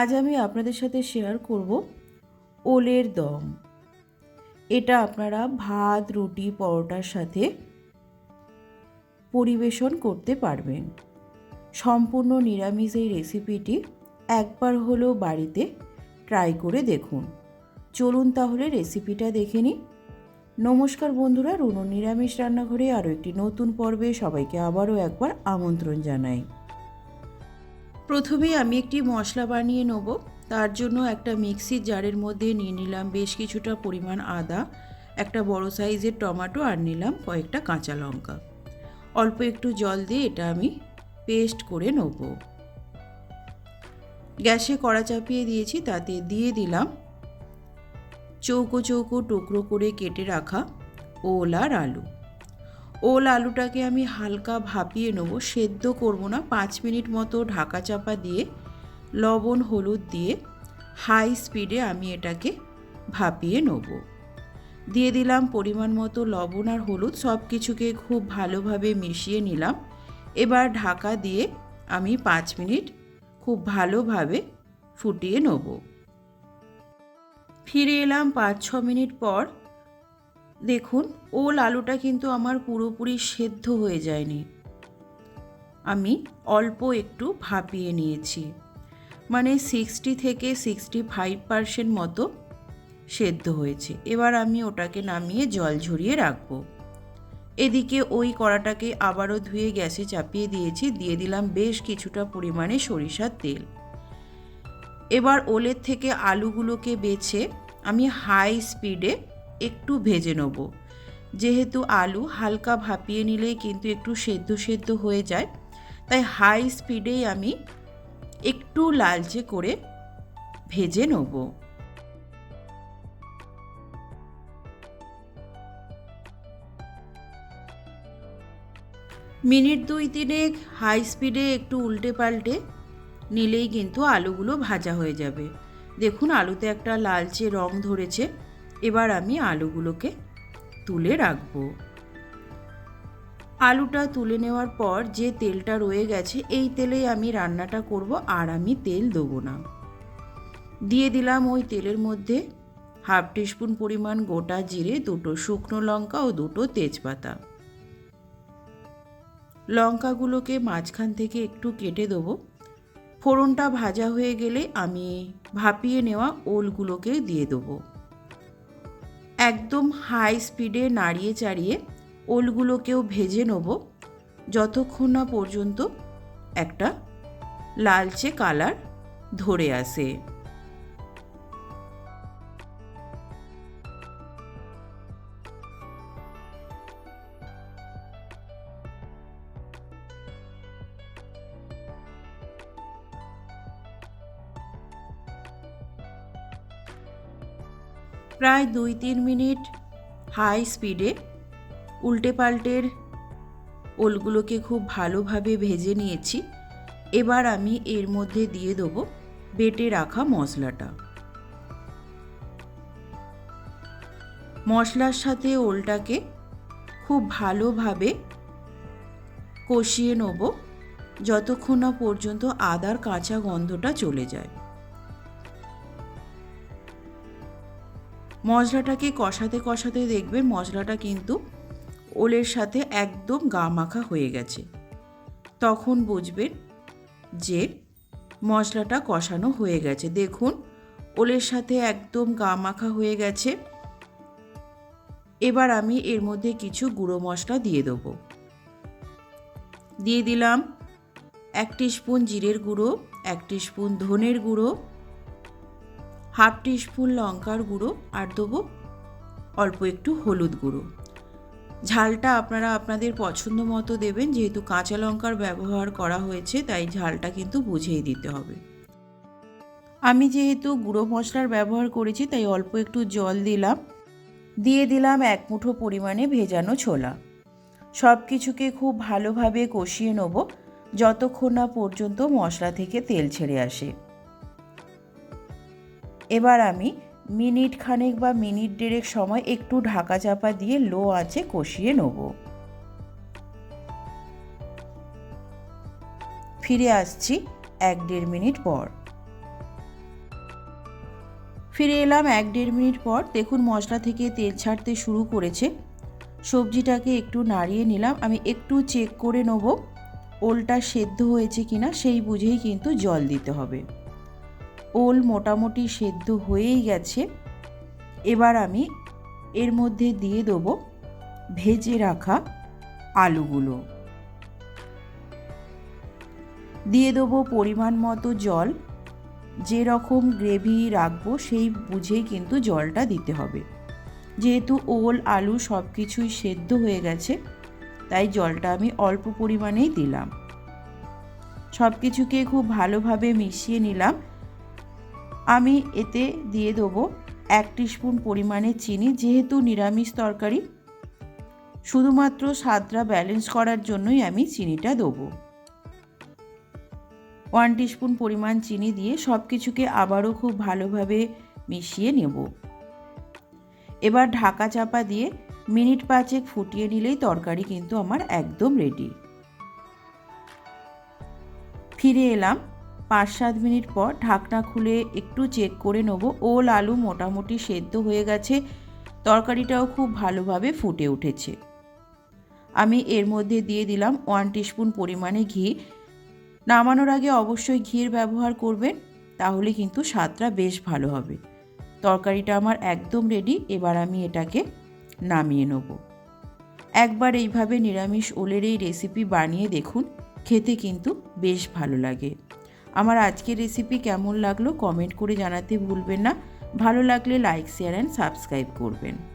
আজ আমি আপনাদের সাথে শেয়ার করব ওলের দম। এটা আপনারা ভাত, রুটি, পরোটার সাথে পরিবেশন করতে পারবেন। সম্পূর্ণ নিরামিষ এই রেসিপিটি একবার হলেও বাড়িতে ট্রাই করে দেখুন। চলুন তাহলে রেসিপিটা দেখে নিই। নমস্কার বন্ধুরা রুনু নিরামিষ রান্নাঘরে আরও একটি নতুন পর্বে সবাইকে আবারও একবার আমন্ত্রণ জানাই। প্রথমে আমি একটি মশলা বানিয়ে নেব। তার জন্য একটা মিক্সির জারের মধ্যে নিয়ে নিলাম বেশ কিছুটা পরিমাণ আদা, একটা বড় সাইজের টমেটো আর নিলাম কয়েকটা কাঁচা লঙ্কা। অল্প একটু জল দিয়ে এটা আমি পেস্ট করে নেব। গ্যাসে কড়া চাপিয়ে দিয়েছি, তাতে দিয়ে দিলাম চৌকো চৌকো টুকরো করে কেটে রাখা ওল আর আলু। ওল আলুটাকে আমি হালকা ভাপিয়ে নেব, সেদ্ধ করব না, পাঁচ মিনিট মতো ঢাকা চাপা দিয়ে, লবণ, হলুদ দিয়ে হাই স্পিডে আমি এটাকে ভাপিয়ে নেব। দিয়ে দিলাম পরিমাণ মতো লবণ আর হলুদ, সব কিছুকে খুব ভালোভাবে মিশিয়ে নিলাম। এবার ঢাকা দিয়ে আমি পাঁচ মিনিট খুব ভালোভাবে ফুটিয়ে নেব। ফিরে এলাম পাঁচ ছ মিনিট পর দেখুন, ওল আলুটা কিন্তু আমার পুরোপুরি সেদ্ধ হয়ে যায়নি। আমি অল্প একটু ভাপিয়ে নিয়েছি। মানে সিক্সটি থেকে সিক্সটি ফাইভ পারসেন্ট মতো সেদ্ধ হয়েছে। এবার আমি ওটাকে নামিয়ে জল ঝরিয়ে রাখব। এদিকে ওই কড়াটাকে আবারও ধুয়ে গ্যাসে চাপিয়ে দিয়েছি, দিয়ে দিলাম বেশ কিছুটা পরিমাণে সরিষার তেল। এবার ওলের থেকে আলুগুলোকে বেছে আমি হাই স্পিডে একটু ভেজে নেব। যেহেতু আলু হালকা ভাপিয়ে নিলেই কিন্তু একটু সেদ্ধ সেদ্ধ হয়ে যায়, তাই হাই স্পিডেই আমি একটু লালচে করে ভেজে নেব। মিনিট দুই তিনেক হাই স্পিডে একটু উল্টে পাল্টে নিলেই কিন্তু আলুগুলো ভাজা হয়ে যাবে। দেখুন আলুতে একটা লালচে রং ধরেছে। এবার আমি আলুগুলোকে তুলে রাখব। আলুটা তুলে নেওয়ার পর যে তেলটা রয়ে গেছে, এই তেলেই আমি রান্নাটা করব, আর আমি তেল দেবো না। দিয়ে দিলাম ওই তেলের মধ্যে হাফ টিস্পুন পরিমাণ গোটা জিরে, দুটো শুকনো লঙ্কা ও দুটো তেজপাতা। লঙ্কাগুলোকে মাঝখান থেকে একটু কেটে দেবো। ফোড়নটা ভাজা হয়ে গেলে আমি ভাপিয়ে নেওয়া ওলগুলোকে দিয়ে দেবো। একদম হাই স্পিডে নাড়িয়ে চাড়িয়ে ওলগুলোকেও ভেজে নেব। যতক্ষণ না পর্যন্ত একটা লালচে কালার ধরে আসে। প্রায় দুই তিন মিনিট হাই স্পিডে উল্টে পাল্টের ওলগুলোকে খুব ভালোভাবে ভেজে নিয়েছি। এবার আমি এর মধ্যে দিয়ে দেবো বেটে রাখা মশলাটা। মশলার সাথে ওলটাকে খুব ভালোভাবে কষিয়ে নেব, যতক্ষণ না পর্যন্ত আদার কাঁচা গন্ধটা চলে যায়। মশলাটাকে কষাতে কষাতে দেখবেন মশলাটা কিন্তু ওলের সাথে একদম গা মাখা হয়ে গেছে। তখন বুঝবেন যে মশলাটা কষানো হয়ে গেছে। দেখুন, ওলের সাথে একদম গা মাখা হয়ে গেছে। এবার আমি এর মধ্যে কিছু গুঁড়ো মশলা দিয়ে দেবো। দিয়ে দিলাম এক স্পুন জিরের গুঁড়ো, এক স্পুন ধনের গুঁড়ো হাফ টিস্পুন লঙ্কার গুঁড়ো আর দেবো অল্প একটু হলুদ গুঁড়ো। ঝালটা আপনারা আপনাদের পছন্দ মতো দেবেন, যেহেতু কাঁচা লঙ্কার ব্যবহার করা হয়েছে, তাই ঝালটা কিন্তু বুঝেই দিতে হবে। আমি যেহেতু গুঁড়ো মশলার ব্যবহার করেছি, তাই অল্প একটু জল দিলাম। দিয়ে দিলাম এক মুঠো পরিমাণে ভেজানো ছোলা। সব কিছুকে খুব ভালোভাবে কষিয়ে নেব, যতক্ষণ না পর্যন্ত মশলা থেকে তেল ছেড়ে আসে। এবার আমি মিনিট খানেক বা মিনিট দেড়েক সময় একটু ঢাকা চাপা দিয়ে লো আঁচে কষিয়ে নেব। ফিরে আসছি এক দেড় মিনিট পর। ফিরে এলাম এক দেড় মিনিট পর। দেখুন মশলা থেকে তেল ছাড়তে শুরু করেছে। সবজিটাকে একটু নাড়িয়ে নিলাম। আমি একটু চেক করে নেব। ওলটা সেদ্ধ হয়েছে কিনা সেই বুঝেই কিন্তু জল দিতে হবে। ওল মোটামুটি সেদ্ধ হয়েই গেছে। এবার আমি এর মধ্যে দিয়ে দেবো ভেজে রাখা আলুগুলো। দিয়ে দেবো পরিমাণ মতো জল। যে রকম গ্রেভি রাখব সেই বুঝেই কিন্তু জলটা দিতে হবে। যেহেতু ওল, আলু সব কিছুই সেদ্ধ হয়ে গেছে, তাই জলটা আমি অল্প পরিমাণেই দিলাম। সব কিছুকে খুব ভালোভাবে মিশিয়ে নিলাম। আমি এতে দিয়ে দেবো এক স্পুন পরিমাণে চিনি, যেহেতু নিরামিষ তরকারি। শুধুমাত্র স্বাদটা ব্যালেন্স করার জন্যই আমি চিনিটা দেবো। ওয়ান স্পুন পরিমাণ চিনি দিয়ে সব কিছুকে আবারও খুব ভালোভাবে মিশিয়ে নেব। এবার ঢাকা চাপা দিয়ে মিনিট পাঁচেক ফুটিয়ে নিলেই তরকারি কিন্তু আমার একদম রেডি ফিরে এলাম পাঁচ সাত মিনিট পর ঢাকনা খুলে একটু চেক করে নেব। ওল আলু মোটামুটি সেদ্ধ হয়ে গেছে। তরকারিটাও খুব ভালোভাবে ফুটে উঠেছে। আমি এর মধ্যে দিয়ে দিলাম ওয়ান টিস্পুন পরিমাণে ঘি। নামানোর আগে অবশ্যই ঘির ব্যবহার করবেন, তাহলে কিন্তু স্বাদটা বেশ ভালো হবে। তরকারিটা আমার একদম রেডি এবার আমি এটাকে নামিয়ে নেব। একবার এইভাবে নিরামিষ ওলের এই রেসিপি বানিয়ে দেখুন, খেতে কিন্তু বেশ ভালো লাগে। আমার আজকের রেসিপি কেমন লাগল কমেন্ট করে জানাতে ভুলবেন না। ভালো লাগলে লাইক শেয়ার অ্যান্ড সাবস্ক্রাইব করবেন।